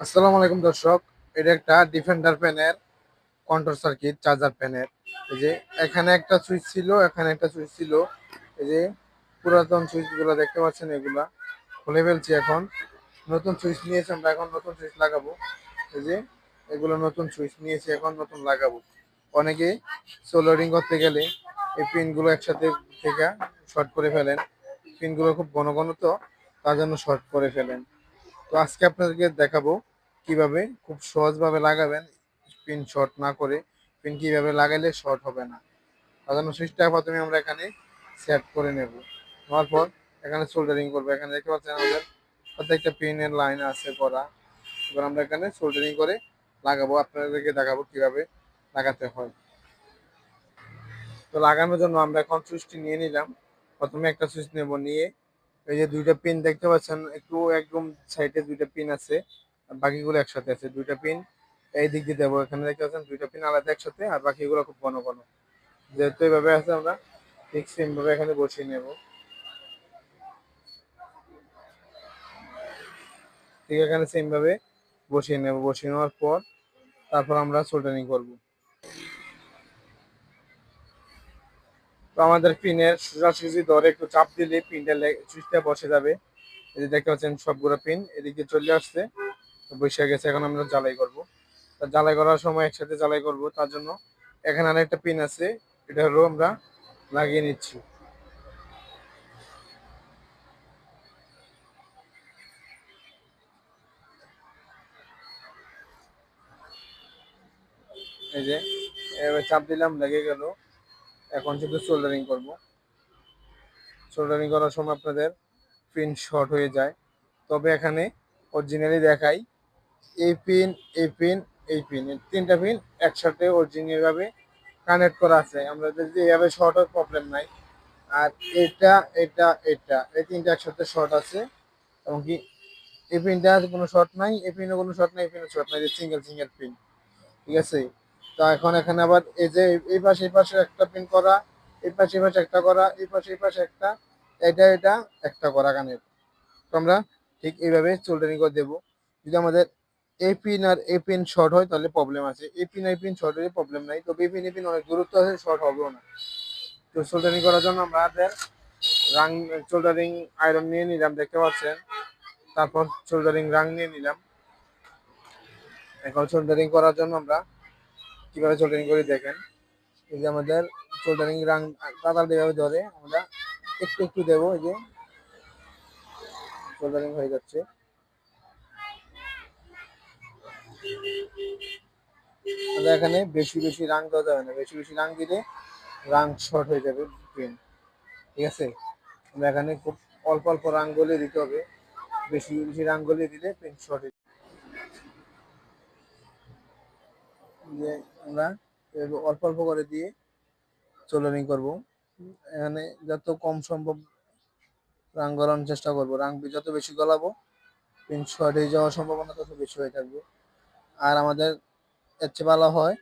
আসসালামু আলাইকুম দর্শক, এটা একটা ডিফেন্ডার প্যানের কন্ট্রোল সার্কিট চার্জার প্যানের এই যে এখানে একটা সুইচ ছিল, এখানে একটা সুইচ ছিল। এই যে পুরাতন সুইচগুলো দেখতে পাচ্ছেন এগুলা। খুলে ফেলছি এখন। নতুন সুইচ নিয়েছি, আমরা এখন নতুন সুইচ লাগাবো। এই যে এগুলো নতুন সুইচ নিয়েছি, এখন নতুন লাগাবো। অনেকে সোলোডিং করতে গেলে এই পিনগুলো একসাথে থেকে শর্ট করে ফেলেন। পিনগুলো খুব ঘন ঘন তো, তার জন্য শর্ট করে ফেলেন। তো আজকে আপনাদেরকে দেখাবো কীভাবে খুব সহজভাবে লাগাবেন পিন শর্ট না করে পিন কীভাবে লাগাইলে শর্ট হবে না। সাধারণ সুইচটা প্রথমে আমরা এখানে সেট করে নেব। নেওয়ার পর এখানে সোল্ডারিং করব। এখানে দেখতে পাচ্ছেন আমাদের প্রত্যেকটা পিনের লাইন আছে করা। এবার আমরা এখানে সোল্ডারিং করে লাগাবো। আপনাদেরকে দেখাবো কীভাবে লাগাতে হয়। তো লাগানোর জন্য আমরা এখন সুইচটি নিয়ে নিলাম। প্রথমে একটা সুইচ নেব নিয়ে এই যে দুইটা পিন দেখতে পাচ্ছেন, একটু একদম সাইডে দুইটা পিন আছে বাকিগুলো একসাথে আছে। দুইটা পিন এই দিক দিয়ে দেবো, এখানে দেখতে পাচ্ছেন দুইটা পিন আলাদা একসাথে, আর বাকিগুলো খুব ঘন ঘন। যেহেতু এইভাবে আছে আমরা, ঠিক সেম ভাবে এখানে বসিয়ে নেব। ঠিক এখানে সেম ভাবে বসিয়ে নেব। বসিয়ে নেওয়ার পর তারপর আমরা সোল্ডারিং করব। তো আমাদের পিনের সোজাসুজি ধরে একটু চাপ দিলে পিনটা সুইচটা বসে যাবে। এই যে দেখতে পাচ্ছেন সবগুলো পিন এদিকে চলে আসছে, তো বসে গেছে। এখন আমরা জ্বালাই করব। তা জ্বালাই করার সময় একসাথে জ্বালাই করব, তার জন্য এখানে আরেকটা পিন আছে, এটা হলো আমরা লাগিয়ে নিচ্ছি। এই যে, এবার চাপ দিলাম, লেগে গেল। এখন শুধু সোল্ডারিং করব। সোল্ডারিং করার সময় আপনাদের পিন শর্ট হয়ে যায়। তবে এখানে অরিজিনালি দেখাই, এই পিন এই পিন এই পিন তিনটা পিন একসাথে অরিজিনাল ভাবে কানেক্ট করা আছে। আমরা যদি এভাবে শর্ট হয় প্রবলেম নাই। আর এটা এটা এটা, এই তিনটা একসাথে শর্ট আছে। এবং কি, এই পিনটা কোনো শর্ট নাই, এই পিনে কোনো শর্ট নাই, এই পিনে শর্ট নাই সিঙ্গেল সিঙ্গেল পিন ঠিক আছে? তো এখন এখানে আবার এই যে এই পাশে এই পাশে একটা পিন করা, এই পাশে এই পাশে একটা করা, এই পাশে এই পাশে একটা, এটা এটা, একটা করা কানের। তো আমরা ঠিক এইভাবে সোল্ডারিং করে দেবো। যদি আমাদের এই পিন আর এই পিন শর্ট হয়, তাহলে প্রবলেম আছে। এই পিন এই পিন শর্ট হলে প্রবলেম নাই। তবে এই পিন এই পিন অনেক দূরত্ব আছে শর্ট হবেও না। তো সোল্ডারিং করার জন্য আমাদের রাং সোল্ডারিং আয়রন নিয়ে নিলাম, দেখতে পাচ্ছেন? তারপর সোল্ডারিং রাং নিয়ে নিলাম। এখন সোল্ডারিং করার জন্য আমরা কীভাবে সোল্ডারিং করি দেখেন। এই যে আমাদের সোল্ডারিং রাং তাতাল যেভাবে ধরে, আমরা একটু একটু দেবো, এই যে সোল্ডারিং হয়ে যাচ্ছে। আমরা এখানে বেশি বেশি রাং দেওয়া যাবে না, বেশি বেশি রাং দিলে রাং শর্ট হয়ে যাবে পেন ঠিক আছে? আমরা এখানে খুব অল্প অল্প রাং গলিয়ে দিতে হবে। বেশি বেশি রাং গলিয়ে দিলে পেন শর্ট যে আমরা অল্প অল্প করে দিয়ে সোল্ডারিং করব। এখানে যত কম সম্ভব রাং গলানোর চেষ্টা করব। রাং যত বেশি গলাবো পিন শর্ট হয়ে যাওয়ার সম্ভাবনা তত বেশি হয়ে থাকবে। আর আমাদের এর চেয়ে ভালো হয়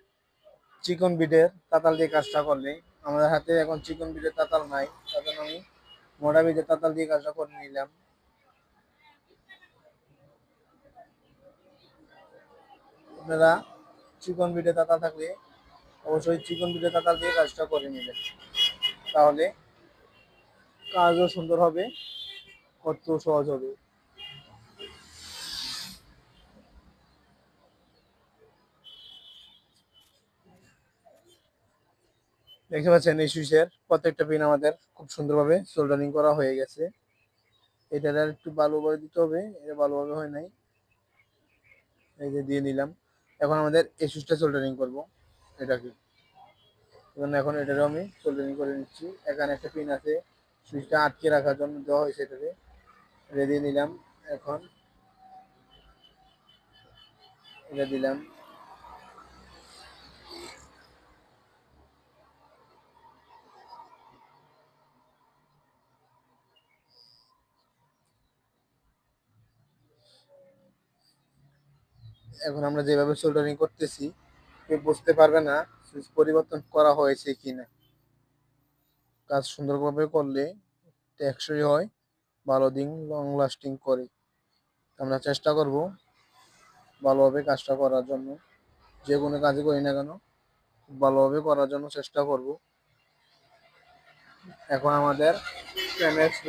চিকন বিটের তাতাল দিয়ে কাজটা করলে। আমাদের হাতে এখন চিকন বিটের তাতাল নাই জন্য আমি মোটা বিটের তাতাল দিয়ে কাজটা করে নিলাম। আপনারা চিকন বিটের তাতাল থাকলে অবশ্যই চিকন বিটের তাতাল দিয়ে কাজটা করে নেবেন তাহলে কাজও সুন্দর হবে, করতেও সহজ হবে। দেখতে পাচ্ছেন এই সুইচের প্রত্যেকটা পিন আমাদের খুব সুন্দরভাবে সোল্ডারিং করা হয়ে গেছে। এটা আর একটু ভালোভাবে দিতে হবে, এটা ভালোভাবে হয় নাই। এই যে দিয়ে নিলাম। এখন আমাদের এই সুইচটা সোল্ডারিং করব। এটাকে এখন এটারও আমি সোল্ডারিং করে নিচ্ছি। এখানে একটা পিন আছে। সুইচটা আটকে রাখার জন্য দেওয়া হয়েছে এটাতে। রেডি নিলাম, এখন। এটা দিলাম। এখন আমরা যেভাবে সোল্ডারিং করতেছি, কেউ বুঝতে পারবে না সুইচ পরিবর্তন করা হয়েছে কিনা। কাজ সুন্দরভাবে করলে টেকসই হয়, ভালো দিন লং লাস্টিং করে। আমরা চেষ্টা করব ভালোভাবে কাজটা করার জন্য। যে কোনো কাজই করি না কেন, ভালোভাবে করার জন্য চেষ্টা করব। এখন আমাদের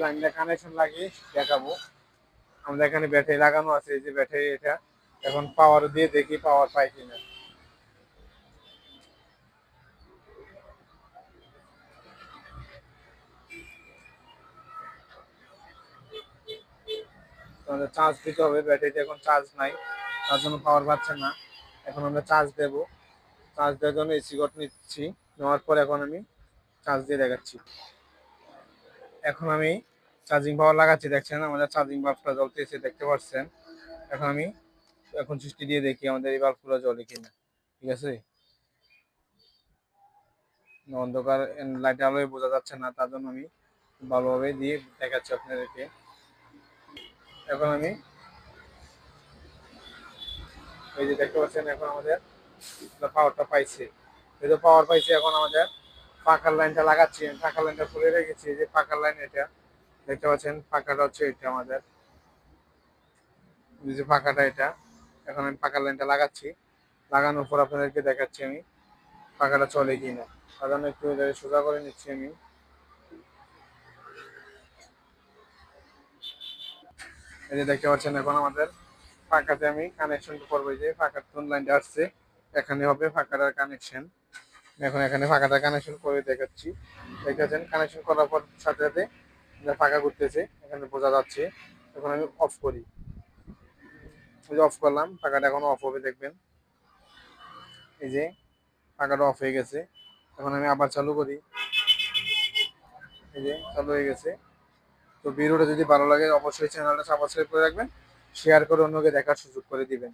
লাইনটা কানেকশন লাগিয়ে দেখাবো। আমাদের এখানে ব্যাটারি লাগানো আছে যে ব্যাটারি এটা এখন পাওয়ার দিয়ে দেখি পাওয়ার পাই কিনা। আমাদের চার্জ দিতে হবে, ব্যাটারিতে এখন চার্জ নাই, তার জন্য পাওয়ার পাচ্ছে না। এখন আমরা চার্জ দেব। চার্জ দেওয়ার জন্য এসি কট নিচ্ছি, নেওয়ার পর এখন আমি চার্জ দিয়ে দেখাচ্ছি। এখন আমি চার্জিং পাওয়ার লাগাচ্ছি, দেখছেন? আমাদের চার্জিং বাল্বটা জ্বলতেছে, দেখতে পাচ্ছেন? এখন আমি এখন সৃষ্টি দিয়ে দেখি আমাদের এই বাল্বগুলো জ্বলে কিনা। ঠিক আছে? অন্ধকার লাইট আলোয় বোঝা যাচ্ছে না, তার জন্য আমি ভালোভাবে দিয়ে দেখাচ্ছি আপনাদেরকে। এখন আমি এই যে দেখতে পাচ্ছেন, এখন আমাদের পাওয়ারটা পাইছে। এই যে পাওয়ার পাইছে, এখন আমাদের পাকার লাইনটা লাগাচ্ছি। পাকার লাইনটা খুলে রেখেছি যে পাকার লাইন এটা। দেখতে পাচ্ছেন পাকাটা হচ্ছে এটা আমাদের। এই যে পাকাটা এটা। এখন আমি পাকার লাইনটা লাগাচ্ছি। লাগানোর পর আপনাদেরকে দেখাচ্ছি আমি পাকাটা চলে কিনা। তার জন্য একটু সোজা করে নিচ্ছি আমি। এই যে দেখতে পাচ্ছেন এখন আমাদের ফাঁকাতে আমি কানেকশন করব যে ফাঁকার কোন লাইনটা আসছে, এখানে হবে ফাঁকাটার কানেকশন এখন এখানে ফাঁকাটা কানেকশন করে দেখাচ্ছি। দেখেছেন কানেকশন করার পর সাথে সাথে ফাঁকা করতেছে, এখানে বোঝা যাচ্ছে। এখন আমি অফ করি। এই যে অফ করলাম পাখাটা এখন অফ হবে, দেখবেন। এই যে পাখাটা অফ হয়ে গেছে। এখন আমি আবার চালু করি। এই যে, চালু হয়ে গেছে। তো ভিডিওটা যদি ভালো লাগে, অবশ্যই চ্যানেলটা সাবস্ক্রাইব করে রাখবেন শেয়ার করে অন্যকে দেখার সুযোগ করে দিবেন।